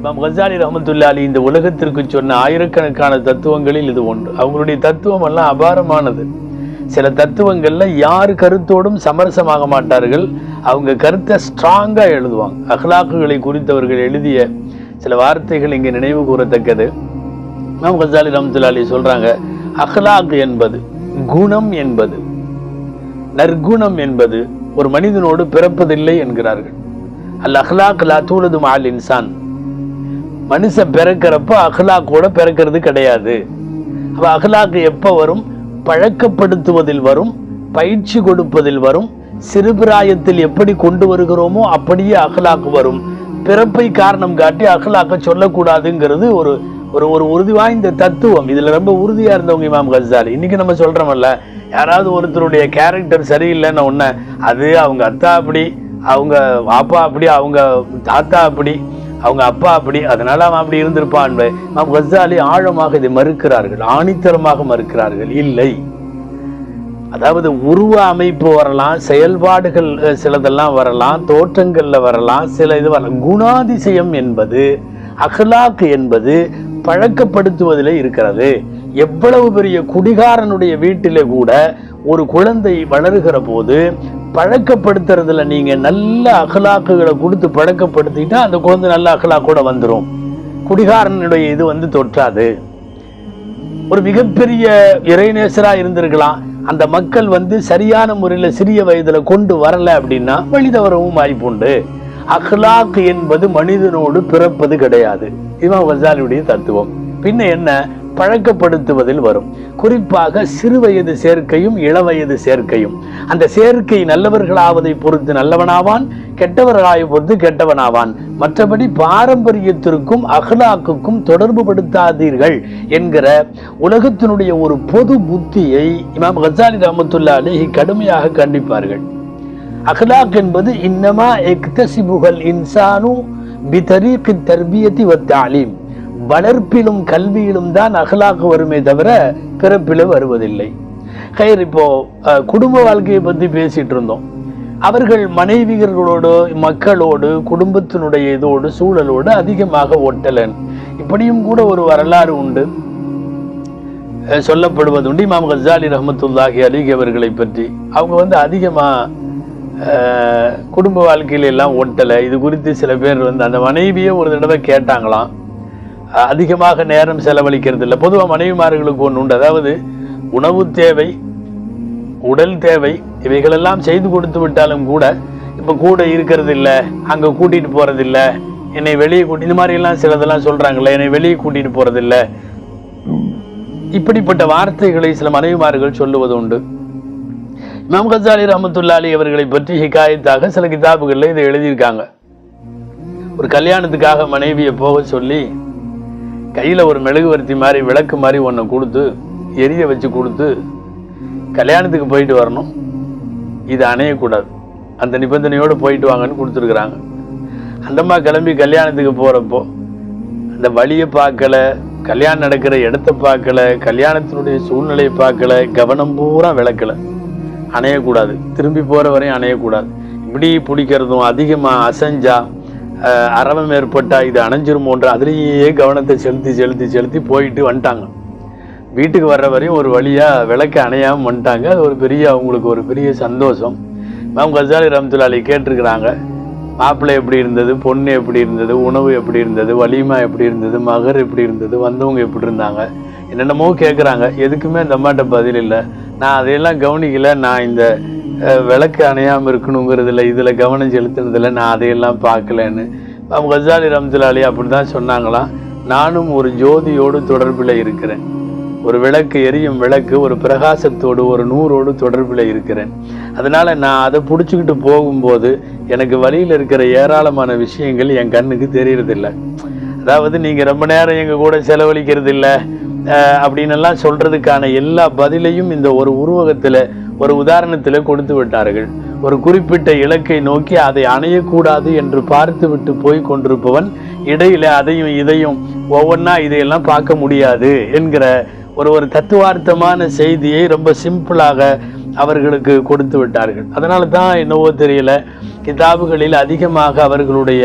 இமாம் கசாலி ரஹமத்துல்லா அலி இந்த உலகத்திற்கு சொன்ன ஆயிரக்கணக்கான தத்துவங்களில் இது ஒன்று. அவங்களுடைய தத்துவம் எல்லாம் அபாரமானது. சில தத்துவங்கள்ல யார் கருத்தோடும் சமரசமாக மாட்டார்கள் அவங்க கருத்தை ஸ்ட்ராங்கா எழுதுவாங்க. அஹ்லாக்குகளை குறித்தவர்கள் எழுதிய சில வார்த்தைகள் இங்கே நினைவு கூறத்தக்கது. இமாம் கசாலி ரஹமத்துல்லா அலி சொல்றாங்க அஹ்லாக் என்பது குணம் என்பது நற்குணம் என்பது ஒரு மனிதனோடு பிறப்பதில்லை என்கிறார்கள். அல் அஹ்லாக் லா தூலது மால் இன்சான். மனுஷன் பிறக்கிறப்ப அஹ்லாக்கோட பிறக்கிறது கிடையாது. அப்போ அகலாக்கு எப்போ வரும்? பழக்கப்படுத்துவதில் வரும் பயிற்சி கொடுப்பதில் வரும் சிறுபிராயத்தில் எப்படி கொண்டு வருகிறோமோ அப்படியே அகலாக்கு வரும். பிறப்பை காரணம் காட்டி அகலாக்க சொல்லக்கூடாதுங்கிறது ஒரு ஒரு ஒரு உறுதி வாய்ந்த தத்துவம். இதில் ரொம்ப உறுதியாக இருந்தவங்க இமாம் கசாலி. இன்னைக்கு நம்ம சொல்கிறோம்ல யாராவது ஒருத்தருடைய கேரக்டர் சரியில்லைன்னு ஒன்று அது அவங்க அத்தா அப்படி அவங்க அப்பா அப்படி அவங்க தாத்தா அப்படி அவங்க அப்பா அப்படி அதனால அவன் அப்படி இருந்திருப்பான் கசாலி ஆழமாக இதை மறுக்கிறார்கள் ஆணித்தரமாக மறுக்கிறார்கள். இல்லை. அதாவது உருவ அமைப்பு வரலாம் செயல்பாடுகள் சிலதெல்லாம் வரலாம் தோற்றங்கள்ல வரலாம் சில இது வரலாம். குணாதிசயம் என்பது அகலாக்கு என்பது பழக்கப்படுத்துவதில் இருக்கிறது. எவ்வளவு பெரிய குடிகாரனுடைய வீட்டிலே கூட ஒரு குழந்தை வளருகிற போது பழக்கப்படுத்துறதுல நீங்க நல்ல அகலாக்குகளை கொடுத்து பழக்கப்படுத்திட்டா அந்த குழந்தை நல்ல அகலாக்கோட வந்துரும். குடிகாரனுடைய இது வந்து தொற்றாது. ஒரு மிகப்பெரிய இறைநேசரா இருந்திருக்கலாம். அந்த மக்கள் வந்து சரியான முறையில சிறிய வயதுல கொண்டு வரல அப்படின்னா வழி தவறவும் வாய்ப்புண்டு அஹ்லாக் என்பது மனிதனோடு பிறப்பது கிடையாது. இமாம் கசாலியுடைய தத்துவம். பின்ன என்ன? பழக்கப்படுத்துவதில் வரும். குறிப்பாக சிறுவயது சேர்க்கையும் இளவயது சேர்க்கையும். அந்த சேர்க்கை நல்லவர்களாவதை பொறுத்து நல்லவனாவான் கெட்டவர்களாய் பொறுத்து கெட்டவனாவான். மற்றபடி பாரம்பரியத்திற்கும் அஹ்லாக்குக்கும் தொடர்பு படுத்தாதீர்கள் என்கிற உலகத்தினுடைய ஒரு பொது புத்தியை இமாம் ஹசாலி ரஹமத்துல்லா அலி கடுமையாக கண்டிப்பார்கள். அஹ்லாக் என்பது இன்னமா எக்தசிபுகள் இன்சானு பிதரீகி தர்பியத்தி வத்தாலீம் வளர்ப்பிலும் கல்வியிலும் தான் அகலாக வருமே தவிர பிறப்பில வருவதில்லை. கயிறு இப்போ குடும்ப வாழ்க்கையை பற்றி பேசிட்டு இருந்தோம். அவர்கள் மனைவியர்களோடு மக்களோடு குடும்பத்தினுடைய இதோடு சூழலோடு அதிகமாக ஒட்டலன். இப்படியும் கூட ஒரு வரலாறு உண்டு. சொல்லப்படுவது உண்டு இமாம் கசாலி ரஹமத்துல்லாஹி அலிக் அவர்களை பற்றி. அவங்க வந்து அதிகமாக குடும்ப வாழ்க்கையில எல்லாம் ஒட்டலை. இது குறித்து சில பேர் வந்து அந்த மனைவியை ஒரு தடவை கேட்டாங்களாம். அதிகமாக நேரம் செலவழிக்கிறது இல்லை. பொதுவாக மனைவிமார்களுக்கு ஒன்று உண்டு. அதாவது உணவு தேவை உடல் தேவை இவைகளெல்லாம் செய்து கொடுத்து விட்டாலும் கூட இப்போ கூட இருக்கிறது இல்லை அங்கே கூட்டிட்டு போகிறதில்ல என்னை வெளியே கூட்டி இந்த மாதிரி எல்லாம் சிலதெல்லாம் சொல்றாங்கல்ல என்னை வெளியே கூட்டிட்டு போகிறதில்ல இப்படிப்பட்ட வார்த்தைகளை சில மனைவிமார்கள் சொல்லுவது உண்டு. இமாம் கசாலி ரஹமத்துல்லாலி அவர்களை பற்றி ஹிகாயத்தாக சில கிதாபுகளில் இதை எழுதியிருக்காங்க. ஒரு கல்யாணத்துக்காக மனைவியை போக சொல்லி கையில் ஒரு மெழுகுவர்த்தி மாதிரி விளக்கு மாதிரி ஒன்று கொடுத்து எரிய வச்சு கொடுத்து கல்யாணத்துக்கு போயிட்டு வரணும். இது அணையக்கூடாது. அந்த நிபந்தனையோடு போயிட்டு வாங்கன்னு கொடுத்துருக்குறாங்க. அந்தம்மா கிளம்பி கல்யாணத்துக்கு போகிறப்போ அந்த வழியை பார்க்கல கல்யாணம் நடக்கிற இடத்த பார்க்கல கல்யாணத்தினுடைய சூழ்நிலையை பார்க்கல கவனம் பூரா விளக்கல. அணையக்கூடாது. திரும்பி போகிற வரையும் அணையக்கூடாது. இப்படி பிடிக்கிறதும் அதிகமாக அசைஞ்சா அறவம் ஏற்பட்டால் இது அணைஞ்சிருமோன்ற அதுலேயே கவனத்தை செலுத்தி செலுத்தி செலுத்தி போயிட்டு வந்துட்டாங்க. வீட்டுக்கு வர்ற வரையும் ஒரு வழியாக விளக்கு அணையாமல் வந்துட்டாங்க. அது ஒரு பெரிய அவங்களுக்கு ஒரு பெரிய சந்தோஷம். மேம் கசாலி ரம்துலாலி கேட்டிருக்கிறாங்க. மாப்பிள்ளை எப்படி இருந்தது? பொண்ணு எப்படி இருந்தது? உணவு எப்படி இருந்தது? வலிமா எப்படி இருந்தது? மகர் எப்படி இருந்தது? வந்தவங்க எப்படி இருந்தாங்க? என்னென்னமோ கேட்குறாங்க எதுக்குமே இந்த அம்மாட்ட பதில் இல்லை. நான் அதையெல்லாம் கவனிக்கல. நான் இந்த விளக்கு அணையாமல் இருக்கணுங்கிறதுல இதில் கவனம் செலுத்துனதில் நான் அதையெல்லாம் பார்க்கலன்னு. மேம் கசாலி ரம்துல்லாலி அப்படி தான் சொன்னாங்களாம். நானும் ஒரு ஜோதியோடு தொடர்பில் இருக்கிறேன். ஒரு விளக்கு எரியும் விளக்கு ஒரு பிரகாசத்தோடு ஒரு நூறோடு தொடர்பில் இருக்கிறேன். அதனால் நான் அதை பிடிச்சிக்கிட்டு போகும்போது எனக்கு வழியில் இருக்கிற ஏராளமான விஷயங்கள் என் கண்ணுக்கு தெரியறதில்ல. அதாவது நீங்கள் ரொம்ப நேரம் எங்கள் கூட செலவழிக்கிறது இல்லை அப்படின்னு எல்லாம் சொல்கிறதுக்கான எல்லா பதிலையும் இந்த ஒரு உருவகத்தில் ஒரு உதாரணத்தில் கொடுத்து விட்டார்கள். ஒரு குறிப்பிட்ட இலக்கை நோக்கி அதை அணையக்கூடாது என்று பார்த்துவிட்டு போய் கொண்டிருப்பவன் இடையில அதையும் இதையும் ஒவ்வொன்றா இதையெல்லாம் பார்க்க முடியாது என்கிற ஒரு ஒரு தத்துவார்த்தமான செய்தியை ரொம்ப சிம்பிளாக அவர்களுக்கு கொடுத்து விட்டார்கள். அதனால தான் என்னவோ தெரியல கிதாபுகளில் அதிகமாக அவர்களுடைய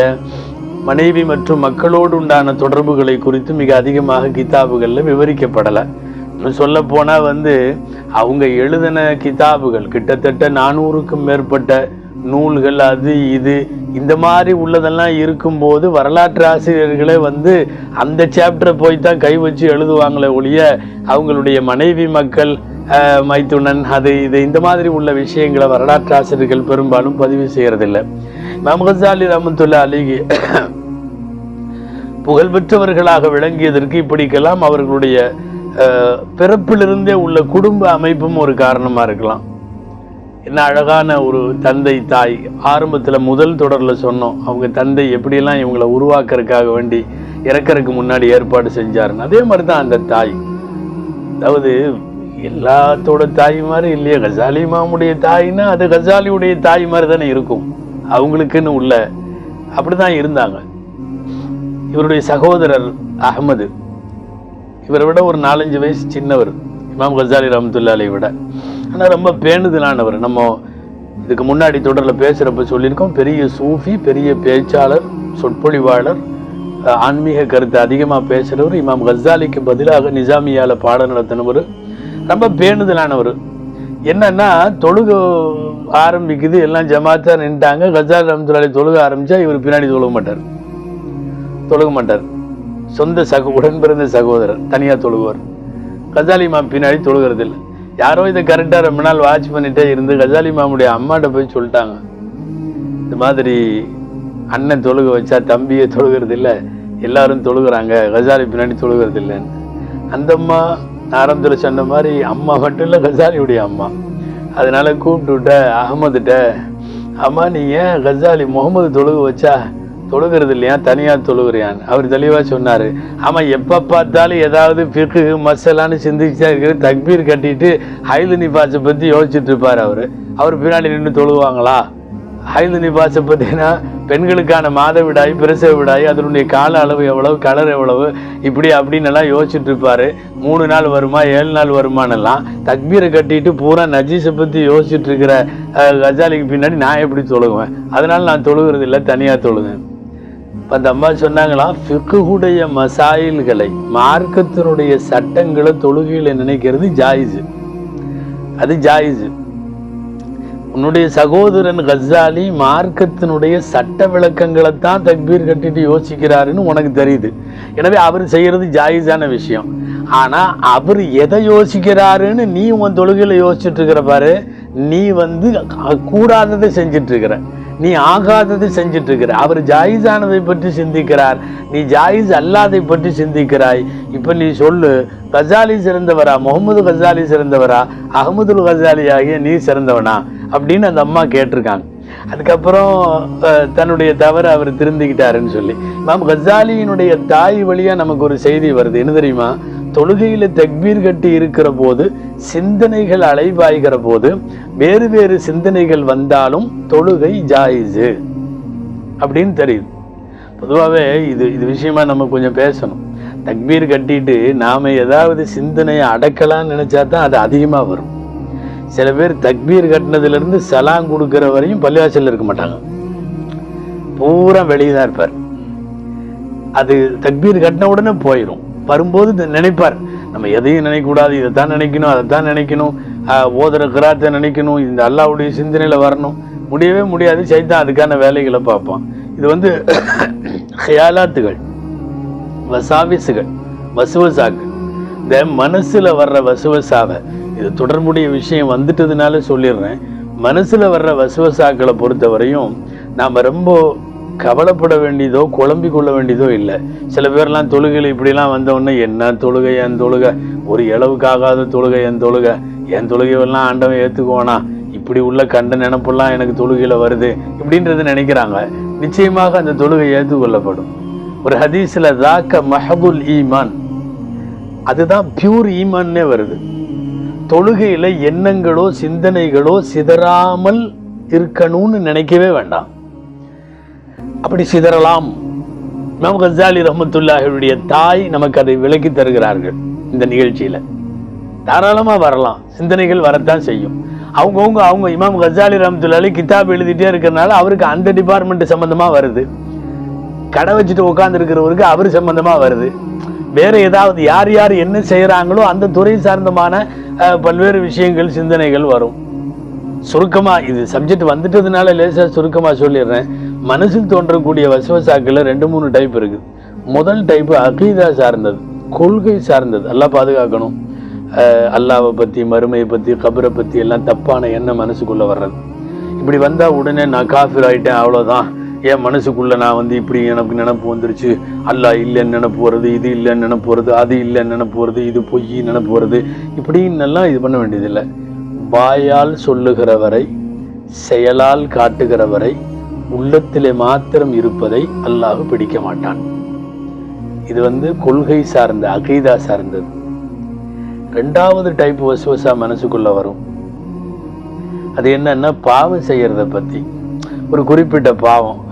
மனைவி மற்றும் மக்களோடு உண்டான தொடர்புகளை குறித்து மிக அதிகமாக கிதாபுகளில் விவரிக்கப்படலை. சொல்ல போனா வந்து அவங்க எழுதின கிதாபுகள் கிட்டத்தட்ட நானூறுக்கும் மேற்பட்ட நூல்கள் அது இது இந்த மாதிரி உள்ளதெல்லாம் இருக்கும்போது வரலாற்று ஆசிரியர்களே வந்து அந்த சாப்டரை போய் தான் கை வச்சு எழுதுவாங்களே ஒழிய அவங்களுடைய மனைவி மக்கள் மைத்துனன் அது இது இந்த மாதிரி உள்ள விஷயங்களை வரலாற்று ஆசிரியர்கள் பெரும்பாலும் பதிவு செய்கிறதில்லை இமாம் ரமத்துல்லா அலிகி புகழ்பெற்றவர்களாக விளங்கியதற்கு இப்படிக்கெல்லாம் அவர்களுடைய பிறப்பிலிருந்தே உள்ள குடும்ப அமைப்பும் ஒரு காரணமாக இருக்கலாம். என்ன அழகான ஒரு தந்தை தாய் ஆரம்பத்தில் முதல் தொடரில் சொன்னோம். அவங்க தந்தை எப்படியெல்லாம் இவங்களை உருவாக்குறதுக்காக வேண்டி இறக்கிறதுக்கு முன்னாடி ஏற்பாடு செஞ்சாருன்னு. அதே மாதிரி தான் அந்த தாய். அதாவது எல்லாத்தோட தாய் மாதிரி இல்லையா. கசாலி மாமுடைய தாய்னா அது கசாலியுடைய தாய் மாதிரி தானே இருக்கும். அவங்களுக்குன்னு உள்ள அப்படிதான் இருந்தாங்க. இவருடைய சகோதரர் அகமது இவரை விட ஒரு நாலஞ்சு வயசு சின்னவர் இமாம் கசாலி ரஹமத்துல்லாலை விட. ஆனால் ரொம்ப பேணுதலானவர். நம்ம இதுக்கு முன்னாடி தொடரில் பேசுகிறப்ப சொல்லியிருக்கோம் பெரிய சூஃபி பெரிய பேச்சாளர் சொற்பொழிவாளர் ஆன்மீக கருத்தை அதிகமாக பேசுகிறவர் இமாம் கசாலிக்கு பதிலாக நிஜாமியால் பாடம் நடத்தினவர். ரொம்ப பேணுதலானவர். என்னன்னா தொழுக ஆரம்பிக்குது எல்லாம் ஜமாத்தா நின்ட்டாங்க. கசாலி ரஹமத்துல்லாலை தொழுக ஆரம்பித்தா இவர் பின்னாடி தொழுக மாட்டார். தொழுக மாட்டார். சொந்த சக உடன் பிறந்த சகோதரர் தனியாக தொழுகுவார் கஜாலி மாம் பின்னாடி தொழுகிறது இல்லை யாரோ இதை கரெக்டாக ரொம்ப நாள் வாட்ச் பண்ணிட்டே இருந்து கஜாலி மாமுடைய அம்மாட்ட போய் சொல்லிட்டாங்க. இந்த மாதிரி அண்ணன் தொழுக வச்சா தம்பியை தொழுகிறது எல்லாரும் தொழுகிறாங்க கஜாலி பின்னாடி தொழுகிறது இல்லைன்னு அந்த அம்மா ஆரம்பத்தில் சொன்ன மாதிரி அம்மா மட்டும் இல்லை கஜாலியுடைய அம்மா. அதனால கூப்பிட்டு விட்ட அகமதுட்ட அம்மா நீ ஏன் கஜாலி முகமது தொழுக வச்சா தொழுகிறது இல்லையா தனியா தொழுகிறியான் அவர் தெளிவாக சொன்னார். ஆமா எப்போ பார்த்தாலும் ஏதாவது பிக்கு மசலான்னு சிந்திச்சா இருக்கிற தக்பீர் கட்டிட்டு ஹைது நிபாசை பற்றி யோசிச்சுட்டு இருப்பார் அவர். அவர் பின்னாடி நின்று தொழுவாங்களா? ஹைது நிபாசை பத்தினா பெண்களுக்கான மாதவிடாய் பிரசவ விடாய் அதனுடைய கால அளவு எவ்வளவு கலர் எவ்வளவு இப்படி அப்படின்னு எல்லாம் யோசிச்சுட்டு இருப்பாரு. மூணு நாள் வருமா ஏழு நாள் வருமானெல்லாம் தக்பீரை கட்டிட்டு பூரா நஜீஸை பற்றி யோசிச்சுட்டு இருக்கிற கஜாலிக்கு பின்னாடி நான் எப்படி தொழுகுவேன் அதனால நான் தொழுகிறது இல்லை தனியாக தொழுவேன் அந்த அம்மா சொன்னாங்களாம் ஃபிக்குடைய மசாயில்களை மார்க்கத்தினுடைய சட்டங்களை தொழுகையில நினைக்கிறது ஜாயிஸு. அது ஜாயிஸு. உன்னுடைய சகோதரன் கசாலி மார்க்கத்தினுடைய சட்ட விளக்கங்களை தான் தக்பீர் கட்டிட்டு யோசிக்கிறாருன்னு உனக்கு தெரியுது. எனவே அவர் செய்யறது ஜாயிஸான விஷயம். ஆனா அவர் எதை யோசிக்கிறாருன்னு நீ உன் தொழுகையில் யோசிச்சுட்டு இருக்கிற பாரு நீ வந்து கூடாததை செஞ்சிட்ருக்கிற இருக்கிற. நீ ஆகாததை செஞ்சுட்டு இருக்கிற அவர் ஜாயிஸானதை பற்றி சிந்திக்கிறார். நீ ஜாயிஸ் அல்லாதை பற்றி சிந்திக்கிறாய். இப்ப நீ சொல்லு கசாலி சிறந்தவரா? முகமது கசாலி சிறந்தவரா? அகமதுல் கசாலி ஆகிய நீ சிறந்தவனா? அப்படின்னு அந்த அம்மா கேட்டிருக்காங்க. அதுக்கப்புறம் தன்னுடைய தவறு அவர் திருந்திக்கிட்டாருன்னு சொல்லி. மேம் கசாலியினுடைய தாய் வழியா நமக்கு ஒரு செய்தி வருது. என்ன தெரியுமா? தொழுகையில தக்பீர் கட்டி இருக்கிற போது சிந்தனைகள் அலைபாய்கிற போது வேறு வேறு சிந்தனைகள் வந்தாலும் தொழுகை ஜாயிஸு அப்படின்னு தெரியுது. பொதுவாகவே இது இது விஷயமா நம்ம கொஞ்சம் பேசணும். தக்பீர் கட்டிட்டு நாம ஏதாவது சிந்தனையை அடக்கலாம்னு நினச்சா தான் அது அதிகமாக வரும். சில பேர் தக்பீர் கட்டினதுல இருந்து சலாம் கொடுக்குற வரையும் பள்ளிவாசலில் இருக்க மாட்டாங்க. பூரா வெளியே தான் இருப்பார். அது தக்பீர் கட்டின உடனே போயிடும் வரும்போது நினைப்பார். நம்ம எதையும் நினைக்கக்கூடாது இதை தான் நினைக்கணும் அதை தான் நினைக்கணும் ஓதுற கிராத்தை நினைக்கணும் இந்த அல்லாவுடைய சிந்தனையில் வரணும். முடியவே முடியாது சைத்தான் அதுக்கான வேலைகளை பார்ப்பான். இது வந்து ஹயாலாத்துகள் வசாவிசுகள் வசுவசாக்கள். இந்த மனசில் வர்ற வசுவசாவை இது தொடர்புடைய விஷயம் வந்துட்டதுனால சொல்லிடுறேன். மனசில் வர்ற வசுவசாக்களை பொறுத்தவரையும் நாம் ரொம்ப கவலைப்பட வேண்டியதோ குழம்பி கொள்ள வேண்டியதோ இல்லை. சில பேர்லாம் தொழுகையில் இப்படிலாம் வந்தவுடனே என்ன தொழுகை என் தொழுகை? ஒரு இளவுக்காகாத தொழுகை என் தொழுகை? என் தொழுகையெல்லாம் ஆண்டவன் ஏற்றுக்குவானா இப்படி உள்ள கண்ட நினப்பெல்லாம் எனக்கு தொழுகையில் வருது. இப்படின்றது நினைக்கிறாங்க. நிச்சயமாக அந்த தொழுகை ஏற்றுக்கொள்ளப்படும் ஒரு ஹதீஸ்ல தாக்க மஹபுல் ஈமான். அதுதான் பியூர் ஈமான்னே வருது. தொழுகையில் எண்ணங்களோ சிந்தனைகளோ சிதறாமல் இருக்கணும்னு நினைக்கவே வேண்டாம். அப்படி சிதறலாம். மேம் கசாலி ரஹமத்துல்லாஹியுடைய தாய் நமக்கு அதை விளக்கி தருகிறார்கள் இந்த நிகழ்ச்சியில. தாராளமா வரலாம். சிந்தனைகள் வரத்தான் செய்யும். அவங்கவுங்க அவங்க இமாம் கசாலி ரஹமத்துல்லாஹி கிதாப் எழுதிட்டே இருக்கிறனால அவருக்கு அந்த டிபார்ட்மெண்ட் சம்பந்தமா வருது. கடை வச்சுட்டு உட்காந்துருக்கிறவருக்கு அவர் சம்பந்தமா வருது. வேற ஏதாவது யார் யார் என்ன செய்யறாங்களோ அந்த துறை சார்ந்தமான பல்வேறு விஷயங்கள் சிந்தனைகள் வரும். சுருக்கமா இது சப்ஜெக்ட் வந்துட்டதுனால லேசா சுருக்கமா சொல்லிடுறேன். மனசில் தோன்றக்கூடிய வசவசாக்கள்ல ரெண்டு மூணு டைப் இருக்குது முதல் டைப்பு அகீதா சார்ந்தது கொள்கை சார்ந்தது. எல்லாம் பாதுகாக்கணும். அல்லாவை பற்றி மறுமையை பற்றி கபரை பற்றி எல்லாம் தப்பான எண்ணம் மனசுக்குள்ளே வர்றது. இப்படி வந்தால் உடனே நான் காஃபிர் ஆகிட்டேன் அவ்வளோதான் என் மனசுக்குள்ளே நான் வந்து இப்படி எனக்கு நினப்பு வந்துருச்சு? அல்லா இல்லைன்னு நினப்பு வருது இது இல்லைன்னு நினப்பு வருது அது இல்லைன்னு நினப்பு வருது இது பொய் நினப்பு வருது இப்படின்னெல்லாம் இது பண்ண வேண்டியதில்லை. வாயால் சொல்லுகிற வரை செயலால் காட்டுகிற வரை உள்ளத்திலே மாத்திரம் இருப்பதை அல்லாஹ் பிடிக்க மாட்டான். இது வந்து கொள்கை சார்ந்த அகைதா சார்ந்தது. ரெண்டாவது டைப் வசுவசா மனசுக்குள்ள வரும். அது என்னன்னா பாவம் செய்யறத பத்தி. ஒரு குறிப்பிட்ட பாவம்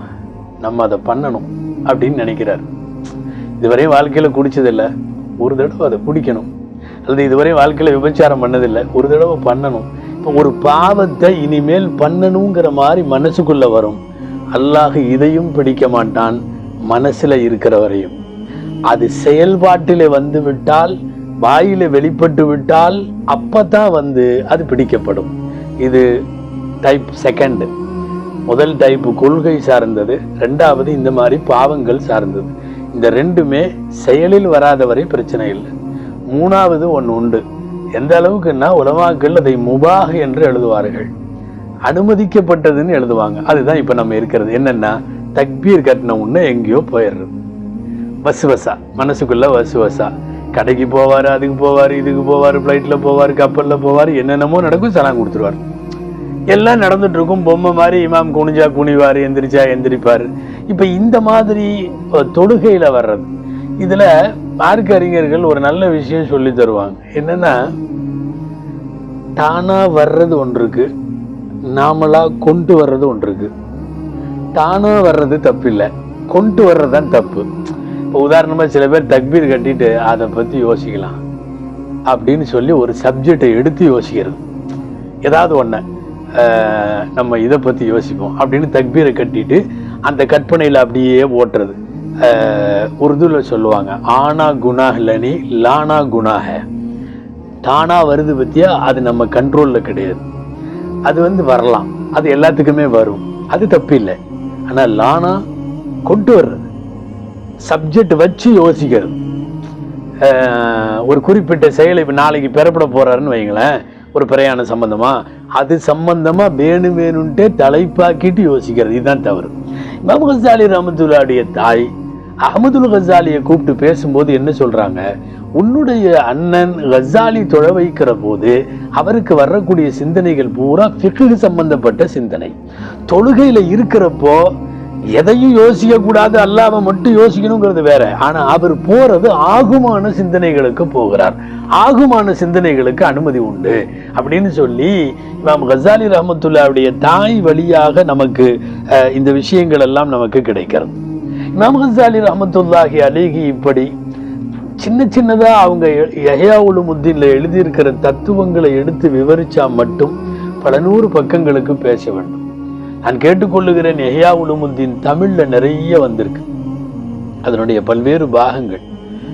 நம்ம அதை பண்ணணும் அப்படின்னு நினைக்கிறார். இதுவரையும் வாழ்க்கையில குடிச்சதில்லை. ஒரு தடவை அதை குடிக்கணும். அல்லது இதுவரையும் வாழ்க்கையில விபச்சாரம் பண்ணதில்லை. ஒரு தடவை பண்ணணும். இப்போ ஒரு பாவத்தை இனிமேல் பண்ணணுங்கிற மாதிரி மனசுக்குள்ள வரும். அல்லாஹ் இதையும் பிடிக்க மாட்டான் மனசில் இருக்கிற வரையும் அது செயல்பாட்டிலே வந்து விட்டால் வாயில வெளிப்பட்டு விட்டால் அப்பதான் வந்து அது பிடிக்கப்படும். இது டைப் செகண்ட் முதல் டைப் கொள்கை சார்ந்தது. ரெண்டாவது இந்த மாதிரி பாவங்கள் சார்ந்தது. இந்த ரெண்டுமே செயலில் வராத வரை பிரச்சனை இல்லை. மூணாவது ஒன்று உண்டு. எந்த அளவுக்குன்னா உலமாக்கள் அதை முபாக என்று எழுதுவார்கள். அனுமதிக்கப்பட்டதுன்னு எழுதுவாங்க. அதுதான் இப்போ நம்ம இருக்கிறது. என்னென்னா தக்பீர் கட்டின உடனே எங்கேயோ போயிடுறது. வசுவசா. மனசுக்குள்ளே வசுவசா. கடைக்கு போவார் அதுக்கு போவார் இதுக்கு போவார் ஃப்ளைட்டில் போவார் கப்பலில் போவார் என்னென்னமோ நடக்கும் சலாம் கொடுத்துருவாரு. எல்லாம் நடந்துட்டு இருக்கும். பொம்மை மாதிரி இமாம் குனிஞ்சா குனிவார் எந்திரிச்சா எந்திரிப்பார். இப்போ இந்த மாதிரி தொடுகையில் வர்றது. இதில் மார்க்க அறிஞர்கள் ஒரு நல்ல விஷயம் சொல்லி தருவாங்க. என்னென்னா தானாக வர்றது ஒன்று இருக்குது நாமளாக கொண்டு வர்றது ஒன்று இருக்கு தானும் வர்றது தப்பு இல்லை கொண்டு வர்றது தான் தப்பு. இப்போ உதாரணமாக சில பேர் தக்பீர் கட்டிட்டு அதை பற்றி யோசிக்கலாம் அப்படின்னு சொல்லி ஒரு சப்ஜெக்டை எடுத்து யோசிக்கிறது. ஏதாவது ஒன்று நம்ம இதை பற்றி யோசிப்போம் அப்படின்னு தக்பீரை கட்டிட்டு அந்த கற்பனையில் அப்படியே ஓட்டுறது. உருதுவில் உருதுல சொல்லுவாங்க ஆனா குணாக லனி லானா குணாஹ. தானா வருது பத்தியா? அது நம்ம கண்ட்ரோல்ல கிடையாது. அது வந்து வரலாம். அது எல்லாத்துக்குமே வரும். அது தப்பு இல்லை ஆனா லானா கொண்டு வர்றது. சப்ஜெக்ட் வச்சு யோசிக்கிறது. ஒரு குறிப்பிட்ட செயலை இப்ப நாளைக்கு பெறப்பட போறாருன்னு வைங்களேன். ஒரு பிரயாணம் சம்பந்தமா. அது சம்பந்தமா வேணும் வேணும்ட்டே தலைப்பாக்கிட்டு யோசிக்கிறது. இதுதான் தவறு. இமாம் கசாலி ரஹமத்துல்லாவுடைய தாய் அகமதுல் கசாலியை கூப்பிட்டு பேசும்போது என்ன சொல்றாங்க? உன்னுடைய அண்ணன் கசாலி தொழ வைக்கிற போது அவருக்கு வரக்கூடிய சிந்தனைகள் பூரா ஃபிக்கு சம்பந்தப்பட்ட சிந்தனை. தொழுகையில் இருக்கிறப்போ எதையும் யோசிக்கக்கூடாது அல்லாம மட்டும் யோசிக்கணுங்கிறது வேற. ஆனா அவர் போறது ஆகுமான சிந்தனைகளுக்கு போகிறார். ஆகுமான சிந்தனைகளுக்கு அனுமதி உண்டு அப்படின்னு சொல்லி இமாம் கசாலி ரஹமத்துல்லாவுடைய தாய் வழியாக நமக்கு இந்த விஷயங்கள் எல்லாம் நமக்கு கிடைக்கிறது. இமாம் கசாலி ரஹமத்துல்லாஹி அலிகி இப்படி சின்ன சின்னதா அவங்க யஹ்யாவுலுமுத்தீன்ல எழுதியிருக்கிற தத்துவங்களை எடுத்து விவரிச்சா மட்டும் பல நூறு பக்கங்களுக்கு பேச வேண்டும். நான் கேட்டுக்கொள்ளுகிறேன் யஹ்யாவுலுமுத்தீன் தமிழ்ல நிறைய வந்திருக்கு. அதனுடைய பல்வேறு பாகங்கள்.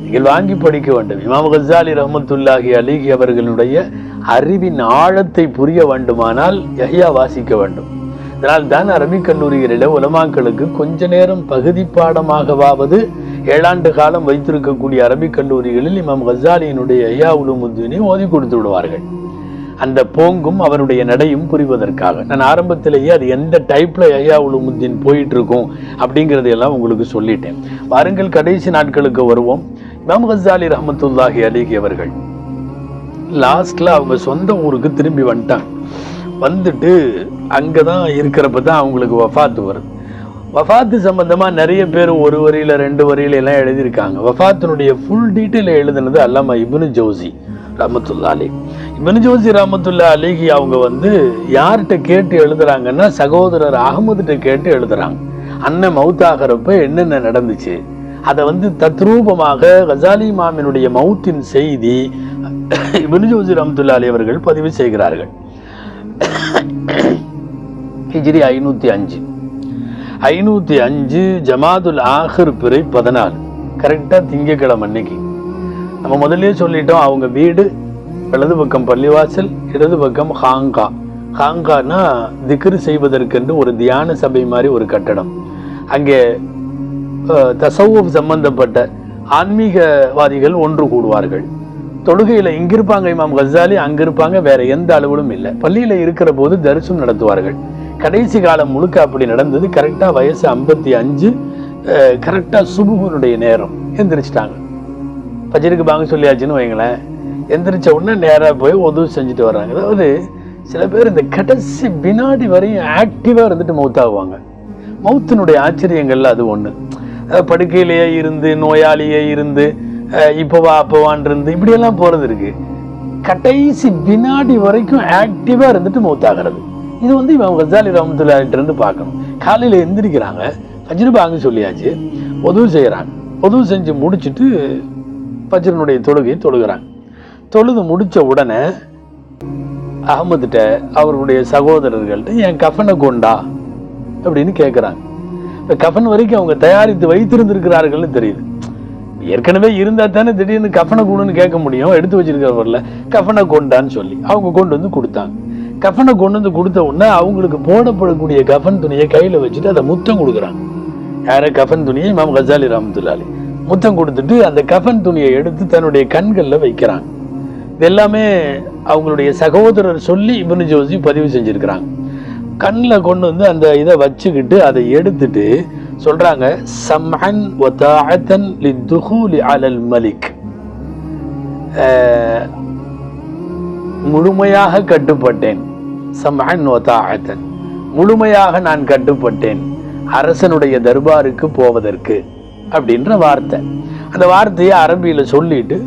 நீங்கள் வாங்கி படிக்க வேண்டும். இமாம் கசாலி ரஹமத்துல்லாஹி அலிகி அவர்களுடைய அறிவின் ஆழத்தை புரிய வேண்டுமானால் எஹியா வாசிக்க வேண்டும். இதனால் தான் அரபிக் கல்லூரிகளில உலமாக்களுக்கு கொஞ்ச நேரம் பகுதி பாடமாகவாவது ஏழாண்டு காலம் வைத்திருக்கக்கூடிய அரபிக் கல்லூரிகளில் இமாம் கசாலியினுடைய ஐயா உலுமுத்தீனை ஓதி கொடுத்து விடுவார்கள். அந்த போங்கும் அவருடைய நடையும் புரிவதற்காக. நான் ஆரம்பத்திலேயே அது எந்த டைப்ல ஐயா உலுமுத்தின் போயிட்டு இருக்கும் அப்படிங்கிறதையெல்லாம் உங்களுக்கு சொல்லிட்டேன். வாருங்கள் கடைசி நாட்களுக்கு வருவோம். இமாம் கசாலி ரஹமத்துல்லாஹி அலிகி அவர்கள் லாஸ்ட்ல அவங்க சொந்த ஊருக்கு திரும்பி வந்துட்டாங்க. வந்துட்டு அங்கதான் இருக்கிறப்ப தான் அவங்களுக்கு வஃபாத்து வருது. வஃபாத்து சம்பந்தமாக நிறைய பேர் ஒரு வரியில ரெண்டு வரியில எல்லாம் எழுதியிருக்காங்க. வஃபாத்தினுடைய ஃபுல் டீட்டெயில் எழுதுனது அல்லாமா இப்னு ஜோசி ரமத்துல்லா அலி இப்னு ஜோசி ரமத்துல்லா அலிகி அவங்க வந்து யார்கிட்ட கேட்டு எழுதுறாங்கன்னா சகோதரர் அகமதுகிட்ட கேட்டு எழுதுறாங்க. அண்ணன் மவுத்தாகிறப்ப என்னென்ன நடந்துச்சு? அதை வந்து தத்ரூபமாக கசாலி மாமினுடைய மவுத்தின் செய்தி இப்னு ஜோசி ரமத்துல்லா அலி அவர்கள் பதிவு செய்கிறார்கள். ஹிஜ்ரி ஐநூற்றி அஞ்சு. ஐநூத்தி அஞ்சு ஜமாதுல் ஆஹிர் பிறை பதினாலு. கரெக்டா திங்கக்கிழமை அன்னைக்கு. நம்ம முதல்லயே சொல்லிட்டோம் அவங்க வீடு வலது பக்கம் பள்ளிவாசல் இடது பக்கம் ஹாங்கா. ஹாங்கானா திக்ரு செய்வதற்கென்று ஒரு தியான சபை மாதிரி ஒரு கட்டடம். அங்கே அஹ், தசவுப் சம்பந்தப்பட்ட ஆன்மீகவாதிகள் ஒன்று கூடுவார்கள். தொழுகையில இங்கிருப்பாங்க இமாம் கசாலி அங்க இருப்பாங்க வேற எந்த அளவிலும் இல்லை. பள்ளியில இருக்கிற போது தரிசனம் நடத்துவார்கள். கடைசி காலம் முழுக்க அப்படி நடந்தது. கரெக்டாக வயசு ஐம்பத்தி அஞ்சு கரெக்டாக சுபுகனுடைய நேரம். எந்திரிச்சிட்டாங்க. பஜருக்கு பாங்க சொல்லியாச்சுன்னு வைங்களேன். எந்திரிச்ச உடனே நேராக போய் உதவி செஞ்சுட்டு வர்றாங்க. அதாவது சில பேர் இந்த கடைசி வினாடி வரையும் ஆக்டிவாக இருந்துட்டு மௌத்தாகுவாங்க மௌத்தினுடைய ஆச்சரியங்கள்ல அது ஒன்று படுக்கையிலேயே இருந்து நோயாளியே இருந்து இப்போவா அப்போவான் இருந்து இப்படியெல்லாம் போகிறது இருக்குது கடைசி வினாடி வரைக்கும் ஆக்டிவாக இருந்துட்டு மௌத்தாகிறது இது வந்து இவன் கசாலி ரஹமத்துல்லாஹிட்ட இருந்து பார்க்கணும். காலையில எந்திரிக்கிறாங்க. ஃபஜ்ரு பாங்க சொல்லியாச்சு. உதவு செய்யறாங்க உதவு செஞ்சு முடிச்சிட்டு ஃபஜ்ரனுடைய தொழுகையை தொழுகிறாங்க. தொழுது முடிச்ச உடனே அகமதுட்ட அவர்களுடைய சகோதரர்கள்ட்ட என் கஃபனை கொண்டா? அப்படின்னு கேட்குறாங்க இப்போ கஃபன் வரைக்கும் அவங்க தயாரித்து வைத்திருந்திருக்கிறார்கள்னு தெரியுது. ஏற்கனவே இருந்தால் தானே திடீர்னு கஃபனை கொடுன்னு கேட்க முடியும். எடுத்து வச்சிருக்கிறவர்ல கஃபனை கொண்டான்னு சொல்லி அவங்க கொண்டு வந்து கொடுத்தாங்க. கஃபனை கொண்டு வந்து கொடுத்த உடனே அவங்களுக்கு போடப்படக்கூடிய கஃபன் துணியை கையில் வச்சுட்டு அதை முத்தம் கொடுக்குறாங்க. யார? கஃபன் துணியை இமாம் கசாலி ரஹமத்துல்லாலி முத்தம் கொடுத்துட்டு அந்த கஃபன் துணியை எடுத்து தன்னுடைய கண்களில் வைக்கிறாங்க. இது எல்லாமே அவங்களுடைய சகோதரர் சொல்லி இப்னு ஜோசி பதிவு செஞ்சுருக்கிறாங்க. கண்ணில் கொண்டு வந்து அந்த இதை வச்சுக்கிட்டு அதை எடுத்துட்டு சொல்றாங்க சம்ஹன் வதாஅத்தன் லித்துஹூலி அலல் மலிக். முழுமையாக கட்டுப்பட்டேன். சமன் வதாஅத்தன் முழுமையாக நான் கட்டுப்பட்டேன். அரசனுடைய தர்பாருக்கு போவதற்கு அப்படின்ற வார்த்தை. அந்த வார்த்தையை அரபியில சொல்லிட்டு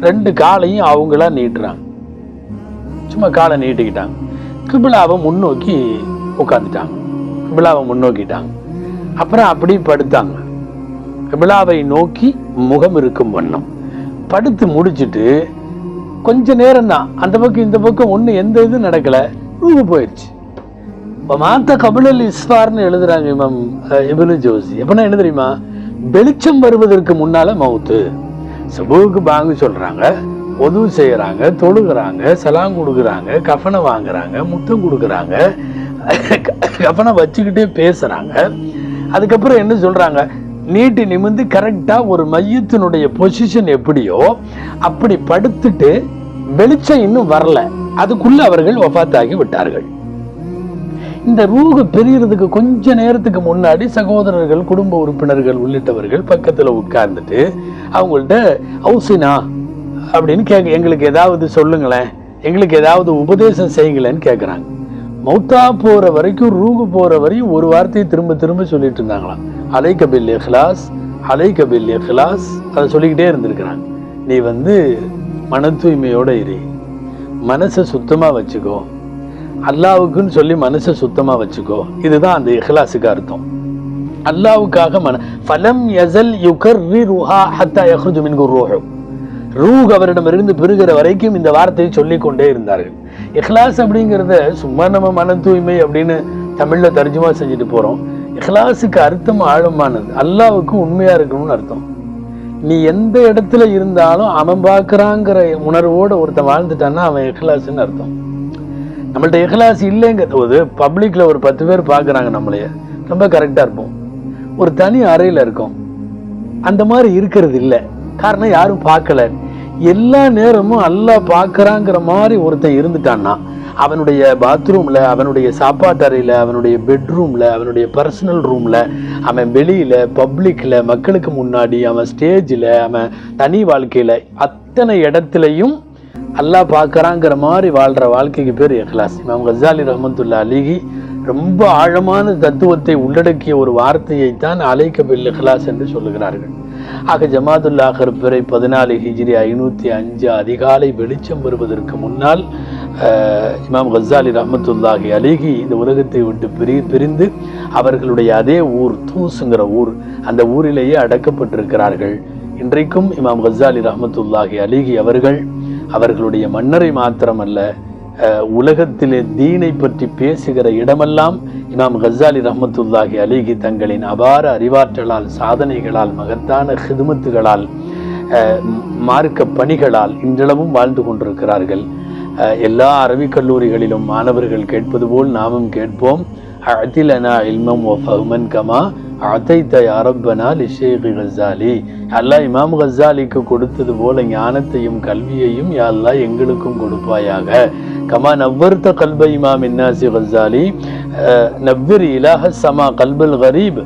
ரெண்டு காலையும் அவங்களா நீட்டுறாங்க. சும்மா காலை நீட்டிக்கிட்டாங்க. கிபிலாவை முன்னோக்கி உட்காந்துட்டாங்க கிபிலாவை முன்னோக்கிட்டாங்க. அப்புறம் அப்படி படுத்தாங்க. கிபிலாவை நோக்கி முகம் இருக்கும் வண்ணம். படுத்து முடிச்சிட்டு கொஞ்ச நேரம் தான் அந்த பக்கம் இந்த பக்கம் ஒண்ணு எந்த இதுவும் நடக்கல. ரூபு போயிடுச்சு இப்போ மாத்த கபிலல் இஸ்வார்னு எழுதுறாங்க இமாம் அஹ், ஜோசி. எப்படின்னா என்ன தெரியுமா? வெளிச்சம் வருவதற்கு முன்னால மவுத்து. சபுவுக்கு பாங்கு சொல்றாங்க உதவு செய்கிறாங்க தொழுகிறாங்க செலாம் கொடுக்குறாங்க கஃனை வாங்குறாங்க முத்தம் கொடுக்குறாங்க கஃனை வச்சுக்கிட்டே பேசுறாங்க. அதுக்கப்புறம் என்ன சொல்றாங்க? நீட்டு நிமிந்து கரெக்டாக ஒரு மையத்தினுடைய பொசிஷன் எப்படியோ அப்படி படுத்துட்டு வெளிச்சம் இன்னும் வரல. அதுக்குள்ள அவர்கள் வஃபாத்தாகி விட்டார்கள். இந்த ரூகு பெரியறதுக்கு கொஞ்ச நேரத்துக்கு முன்னாடி சகோதரர்கள் குடும்ப உறுப்பினர்கள் உள்ளிட்டவர்கள் பக்கத்துல உட்கார்ந்துட்டு அவங்கள்ட்ட ஹவுசினா அப்படின்னு கேட்க எங்களுக்கு ஏதாவது சொல்லுங்களேன் எங்களுக்கு ஏதாவது உபதேசம் செய்யுங்களேன்னு கேட்குறாங்க மௌத்தா போற வரைக்கும் ரூகு போற வரையும் ஒரு வார்த்தையை திரும்ப திரும்ப சொல்லிட்டு இருந்தாங்களாம். அலை கபில் இஹ்லாஸ் அலை கபில் இஹ்லாஸ் அதை சொல்லிக்கிட்டே இருந்திருக்கிறாங்க. நீ வந்து மன தூய்மையோட இரு மனசை சுத்தமாக வச்சுக்கோ. அல்லாவுக்குன்னு சொல்லி மனசை சுத்தமாக வச்சுக்கோ. இதுதான் அந்த இஹ்லாஸுக்கு அர்த்தம். அல்லாவுக்காக மன ஃபலம் யஸல் யுகர்ரிருஹா ஹத்தா யஹ்ருஜு மின்கு ரூஹு. ரூஹ் அவரிடமிருந்து பெறுகிற வரைக்கும் இந்த வார்த்தையை சொல்லிக்கொண்டே இருந்தார்கள். இஹ்லாஸ் அப்படிங்கிறத சும்மா நம்ம மன தூய்மை அப்படின்னு தமிழில் தர்ஜுமா செஞ்சுட்டு போகிறோம் இஹ்லாஸுக்கு அர்த்தம் ஆழமானது. அல்லாவுக்கு உண்மையாக இருக்கணும்னு அர்த்தம். நீ எந்த இடத்துல இருந்தாலும் அவன் பார்க்குறாங்கிற உணர்வோட ஒருத்தன் வாழ்ந்துட்டான்னா அவன் இஹ்லாஸ்ன்னு அர்த்தம். நம்மள்ட்ட இஹ்லாஸ் இல்லைங்கிற போது பப்ளிக்ல ஒரு பத்து பேர் பார்க்குறாங்க நம்மளைய. ரொம்ப கரெக்டா இருப்போம். ஒரு தனி அறையில இருக்கோம். அந்த மாதிரி இருக்கிறது இல்லை. காரணம் யாரும் பார்க்கல. எல்லா நேரமும் அல்லாஹ் பார்க்குறாங்கிற மாதிரி ஒருத்தன் இருந்துட்டான்னா அவனுடைய பாத்ரூமில் அவனுடைய சாப்பாட்டறையில் அவனுடைய பெட்ரூமில் அவனுடைய பர்சனல் ரூமில் அவன் வெளியில் பப்ளிக்கில் மக்களுக்கு முன்னாடி அவன் ஸ்டேஜில் அவன் தனி வாழ்க்கையில் அத்தனை இடத்துலையும் அல்லாஹ் பார்க்குறாங்கிற மாதிரி வாழ்கிற வாழ்க்கைக்கு பேர் எஹ்லாஸ் இமாம் கசாலி ரஹமத்துல்லா அலிகி ரொம்ப ஆழமான தத்துவத்தை உள்ளடக்கிய ஒரு வார்த்தையை தான் அலைக்க பில் இஹ்லாஸ் என்று சொல்லுகிறார்கள். ஆக ஜமாதுல்லாஹர் பிறை பதினாலு ஹிஜ்ரி ஐநூற்றி அஞ்சு அதிகாலை வெளிச்சம் வருவதற்கு முன்னால் இமாம் கசாலி ரஹமத்துல்லாஹி அலிகி இந்த உலகத்தை விட்டு பிரி பிரிந்து அவர்களுடைய அதே ஊர் தூசுங்கிற ஊர் அந்த ஊரிலேயே அடக்கப்பட்டிருக்கிறார்கள். இன்றைக்கும் இமாம் கசாலி ரஹமத்துல்லாஹி அலிகி அவர்கள் அவர்களுடைய மன்னரை மாத்திரமல்ல உலகத்திலே தீனை பற்றி பேசுகிற இடமெல்லாம் இமாம் கசாலி ரஹமத்துல்லாஹி அலிகி தங்களின் அபார அறிவாற்றலால் சாதனைகளால் மகத்தான ஹிதுமத்துகளால் மார்க்க பணிகளால் இன்றளவும் வாழ்ந்து கொண்டிருக்கிறார்கள். எல்லா அரபிக் கல்லூரிகளிலும் மாணவர்கள் கேட்பது போல் நாமும் கேட்போம். அத்திலனா இல்மம் ஓ ஃபஹ்மன் கமா அத்தைத்த அரப்பனா லிஷேக் ஹசாலி அல்லாஹ் இமாம் ஹசாலிக்கு கொடுத்தது போல ஞானத்தையும் கல்வியையும் யாழ்லா எங்களுக்கும் கொடுப்பாயாக. கமா நவ்வர்த்த கல்ப இமாம் இன்னாசி கசாலி அஹ், நவ்விர் இலாஹ சமா கல்பல் கரீப்.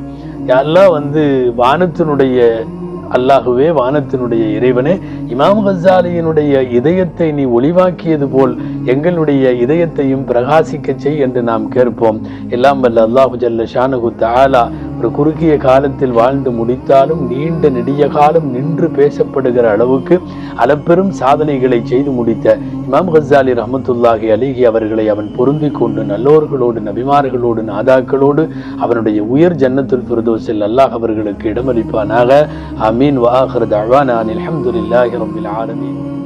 யா வந்து வானத்தினுடைய அல்லாஹுவே வானத்தினுடைய இறைவனே இமாம் ஹசாலியினுடைய இதயத்தை நீ ஒளிவாக்கியது போல் எங்களுடைய இதயத்தையும் பிரகாசிக்கச் செய் என்று நாம் கேட்போம். எல்லாம் வல்ல அல்லாஹு ஜல்ல ஷானுகு தாலா ஒரு குறுகிய காலத்தில் வாழ்ந்து முடித்தாலும் நீண்ட நெடிய காலம் நின்று பேசப்படுகிற அளவுக்கு அளப்பெரும் சாதனைகளை செய்து முடித்த இமாம் ஹசாலி ரஹமத்துல்லாஹி அலிஹி அவர்களை அவன் பொருந்தி கொண்டு நல்லோர்களோடு நபிமார்களோடு நாதாக்களோடு அவனுடைய உயர் ஜன்னத்துல் பிரதோசில் அல்லாஹ் அவர்களுக்கு இடமளிப்பானாக. அமீன் வாஹர் தவானா அல்ஹம்துலில்லாஹி ரபில் ஆலமீன்.